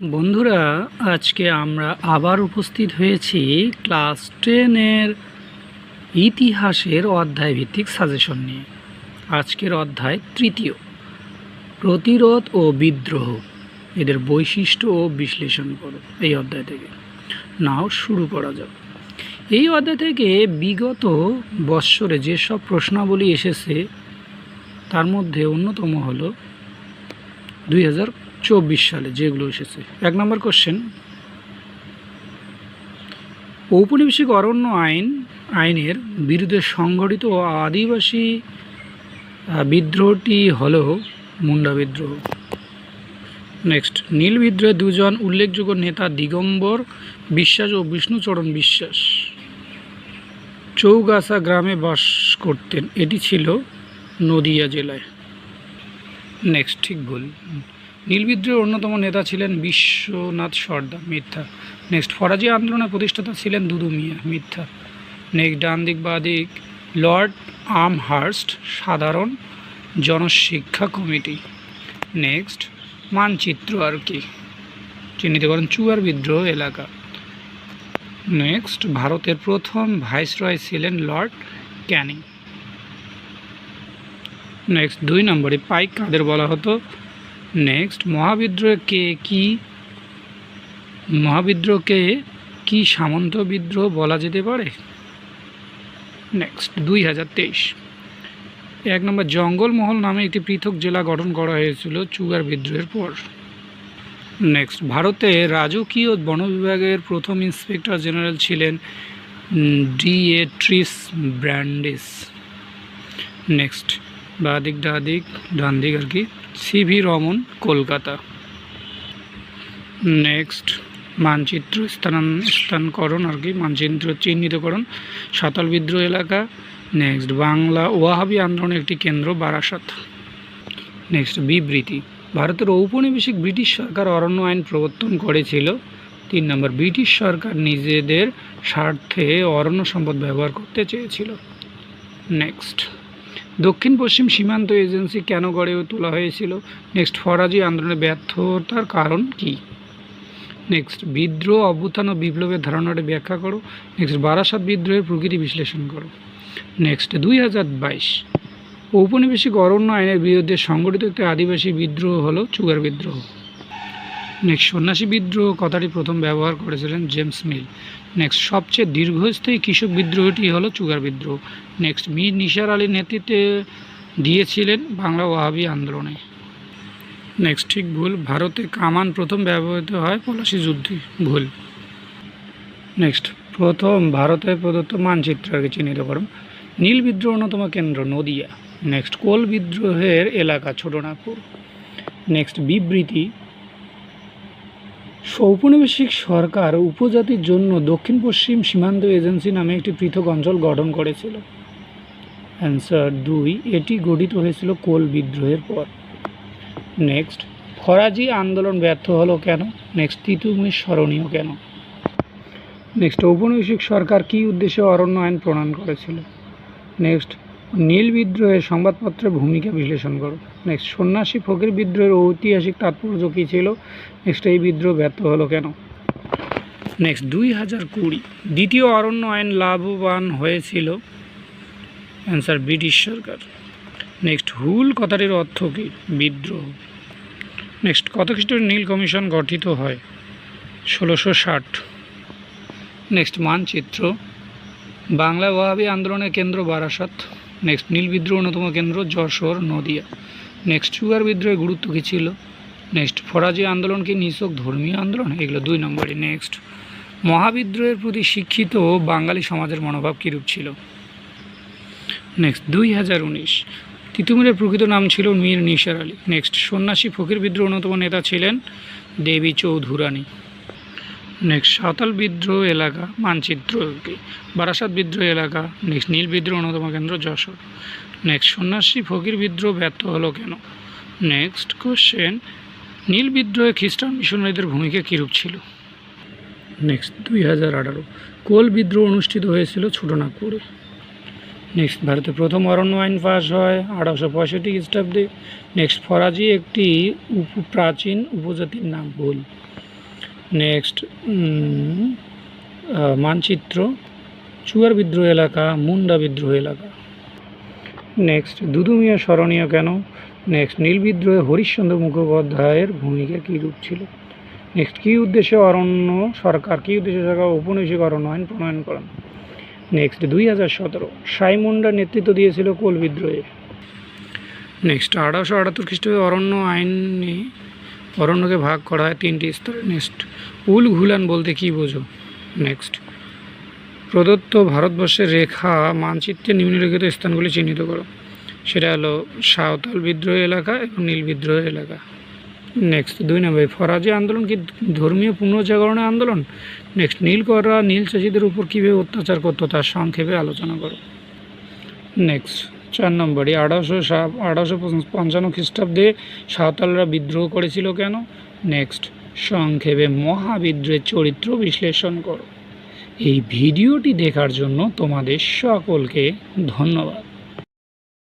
বন্ধুরা, আজকে আমরা আবার উপস্থিত হয়েছি ক্লাস টেনের ইতিহাসের অধ্যায় ভিত্তিক সাজেশন নিয়ে। আজকের অধ্যায় তৃতীয়, প্রতিরোধ ও বিদ্রোহ। এদের বৈশিষ্ট্য ও বিশ্লেষণ করো এই অধ্যায় থেকে। নাও শুরু করা যাক। এই অধ্যায় থেকে বিগত বৎসরে যেসব প্রশ্নাবলী এসেছে, তার মধ্যে অন্যতম হলো দুই হাজার চব্বিশ সালে যেগুলো এসেছে। এক নম্বর কোশ্চেন ঔপনিবেশিক অরণ্য আইন, আইনের বিরুদ্ধে ও আদিবাসী বিদ্রোহটি হল মুন্ডা বিদ্রোহ। নেক্সট নীল বিদ্রোহে দুজন উল্লেখযোগ্য নেতা দিগম্বর বিশ্বাস ও বিষ্ণুচরণ বিশ্বাস চৌগাছা গ্রামে বাস করতেন। এটি ছিল নদিয়া জেলায়। নেক্সট ঠিক ভুল নীল বিদ্রোহের অন্যতম নেতা ছিলেন বিশ্বনাথ সর্দার মিথ্যা। নেক্সট ফরাজি আন্দোলনের প্রতিষ্ঠাতা ছিলেন দুদু মিয়া মিথ্যা। নেক্সট ডান দিক, বা দিক, লর্ড আমহার্স্ট, সাধারণ জনশিক্ষা কমিটি। নেক্সট মানচিত্র আর কি, চিহ্নিত করেন চুয়ার বিদ্রোহ এলাকা। নেক্সট ভারতের প্রথম ভাইসরয় ছিলেন লর্ড ক্যানিং। নেক্সট দুই নম্বরে পাইক কাদের বলা হতো? নেক্সট মহাবিদ্রোহকে কি মহাবিদ্রোহকে কি সামন্ত বিদ্রোহ বলা যেতে পারে? নেক্সট দুই হাজার তেইশ। এক নম্বর, জঙ্গলমহল নামে একটি পৃথক জেলা গঠন করা হয়েছিল চুগার বিদ্রোহের পর। নেক্সট ভারতে রাজকীয় বন বিভাগের প্রথম ইন্সপেক্টর জেনারেল ছিলেন ডি ব্র্যান্ডিস। ট্রিস ব্র্যান্ডিস নেক্সট বাদিক ডাদিক ডান দিক আর কি সিভি রমন, কলকাতা। নেক্সট মানচিত্র স্থান স্থানকরণ আর কি, মানচিত্র চিহ্নিতকরণ, সাঁতাল বিদ্রোহ এলাকা। নেক্সট বাংলা ওয়াহাবি আন্দোলনের একটি কেন্দ্র, বারাসাত। নেক্সট বিবৃতি। ভারতের ঔপনিবেশিক ব্রিটিশ সরকার অরণ্য আইন প্রবর্তন করেছিল। তিন নম্বর, ব্রিটিশ সরকার নিজেদের স্বার্থে অরণ্য সম্পদ ব্যবহার করতে চেয়েছিল। নেক্সট দক্ষিণ পশ্চিম সীমান্ত এজেন্সি কেন গড়ে তোলা হয়েছিল? নেক্সট ফরাজি আন্দোলনের ব্যর্থতার কারণ কি? নেক্সট বিদ্রোহ, অভ্যুত্থান ও বিপ্লবের ধারণাটি ব্যাখ্যা করো। নেক্সট বারাসাত বিদ্রোহের প্রকৃতি বিশ্লেষণ করো। নেক্সট দুই হাজার বাইশ ঔপনিবেশিক অরণ্য আইনের বিরুদ্ধে সংগঠিত একটি আদিবাসী বিদ্রোহ হলো চুগার বিদ্রোহ। নেক্সট সন্ন্যাসী বিদ্রোহ কথাটি প্রথম ব্যবহার করেছিলেন জেমস মিল। নেক্সট সবচেয়ে দীর্ঘস্থায়ী কৃষক বিদ্রোহটি হলো চুগার বিদ্রোহ। নেক্সট মীর নিসার আলীর নেতৃত্বে দিয়েছিলেন বাংলা ওয়াহাবি আন্দোলনে। নেক্সট ঠিক ভুল, ভারতে কামান প্রথম ব্যবহৃত হয় পলাশি যুদ্ধে। ভুল। নেক্সট প্রথম ভারতে প্রদত্ত মানচিত্র আগে চিহ্নিত করুন। নীল বিদ্রোহ অন্যতম কেন্দ্র, নদিয়া। নেক্সট কোল বিদ্রোহের এলাকা ছোটনাগপুর। নেক্সট বিবৃতি ঔপনিবেশিক সরকার উপজাতির জন্য দক্ষিণ পশ্চিম সীমান্ত এজেন্সি নামে একটি পৃথক অঞ্চল গঠন করেছিল। অ্যান্সার দুই, এটি গঠিত হয়েছিল কোল বিদ্রোহের পর। নেক্সট ফরাজি আন্দোলন ব্যর্থ হলো কেন? নেক্সট তিতুমির স্মরণীয় কেন? নেক্সট ঔপনিবেশিক সরকার কী উদ্দেশ্যে অরণ্য আইন প্রণয়ন করেছিল? নেক্সট নীল বিদ্রোহের সংবাদপত্রের ভূমিকা বিশ্লেষণ করো। নেক্সট সন্ন্যাসী ফকির বিদ্রোহের ঐতিহাসিক তাৎপর্য কী ছিল? নেক্সট এই বিদ্রোহ ব্যর্থ হলো কেন? নেক্সট দুই হাজার কুড়ি, দ্বিতীয় অরণ্য আইন লাভবান হয়েছিল? অ্যান্সার ব্রিটিশ সরকার। নেক্সট হুল কথাটির অর্থ কী? বিদ্রোহ। নেক্সট কত খ্রিস্টের নীল কমিশন গঠিত হয়? ষোলোশো ষাট। নেক্সট মানচিত্র। বাংলা ওয়াহাবি আন্দোলনের কেন্দ্র বারাসাত। নেক্সট নীল বিদ্রোহ অন্যতম কেন্দ্র যশোর, নদিয়া। নেক্সট চুয়ার বিদ্রোহের গুরুত্ব কী ছিল? নেক্সট ফরাজি আন্দোলন কি নিছক ধর্মীয় আন্দোলন? এগুলো দুই নম্বরে নেক্সট মহাবিদ্রোহের প্রতি শিক্ষিত বাঙালি সমাজের মনোভাব কীরূপ ছিল? নেক্সট দুই হাজার উনিশ। তিতুমিরের প্রকৃত নাম ছিল মীর নিসার আলী। নেক্সট সন্ন্যাসী ফকির বিদ্রোহ অন্যতম নেতা ছিলেন দেবী চৌধুরানী। নেক্সট সাঁওতাল বিদ্রোহ এলাকা মানচিত্র বারাসাত বিদ্রোহ এলাকা নেক্সট নীল বিদ্রোহ অন্যতম কেন্দ্র যশোর। নেক্সট সন্ন্যাসী ফকির বিদ্রোহ ব্যর্থ হলো কেন? নেক্সট কোশ্চেন নীল বিদ্রোহে খ্রিস্টান মিশনারিদের ভূমিকা কীরূপ ছিল? নেক্সট দুই হাজার আঠারো, কোল বিদ্রোহ অনুষ্ঠিত হয়েছিল ছোটনাগপুরে। নেক্সট ভারতে প্রথম অরণ্য আইন পাস হয় আঠারোশো পঁয়ষট্টি খ্রিস্টাব্দে। নেক্সট ফরাজি একটি উপ প্রাচীন উপজাতির নাম ভুল। নেক্সট মানচিত্র, চুয়ার বিদ্রোহ এলাকা, মুন্ডা বিদ্রোহ এলাকা। নেক্সট দুদুমিয়া স্মরণীয় কেন? নেক্সট নীল বিদ্রোহে হরিশ্চন্দ্র মুখোপাধ্যায়ের ভূমিকা কী রূপ ছিল? নেক্সট কী উদ্দেশ্যে অরণ্য সরকার, কী উদ্দেশ্যে সরকার, ঔপনিবেশিক অরণ্য, আইন প্রণয়ন করেন? নেক্সট দুই হাজার সতেরো সাই মুন্ডা নেতৃত্ব দিয়েছিল কোল বিদ্রোহে। নেক্সট আঠারোশো আটাত্তর খ্রিস্টাব্দে অরণ্য আইনে অরণ্যকে ভাগ করা হয় তিনটি স্তরে। নেক্সট, উল ঘুলান বলতে কী বোঝো? নেক্সট, প্রদত্ত ভারতবর্ষের রেখা মানচিত্রে নিম্নলিখিত স্থানগুলি চিহ্নিত করো। সেটা হলো সাঁওতাল বিদ্রোহ এলাকা এবং নীল বিদ্রোহ এলাকা। নেক্সট, দুই নম্বর ফরাজি আন্দোলন কি ধর্মীয় পুনর্জাগরণের আন্দোলন? নেক্সট নীলকররা নীল চাষিদের উপর কীভাবে অত্যাচার করতো তার সংক্ষেপে আলোচনা করো। নেক্সট চার নম্বরে আঠারোশো আঠারোশো পঞ্চান্ন খ্রিস্টাব্দে সাঁওতালরা বিদ্রোহ করেছিল কেন? নেক্সট সংক্ষেপে মহাবিদ্রোহের চরিত্র বিশ্লেষণ করো। এই ভিডিওটি দেখার জন্য তোমাদের সকলকে ধন্যবাদ।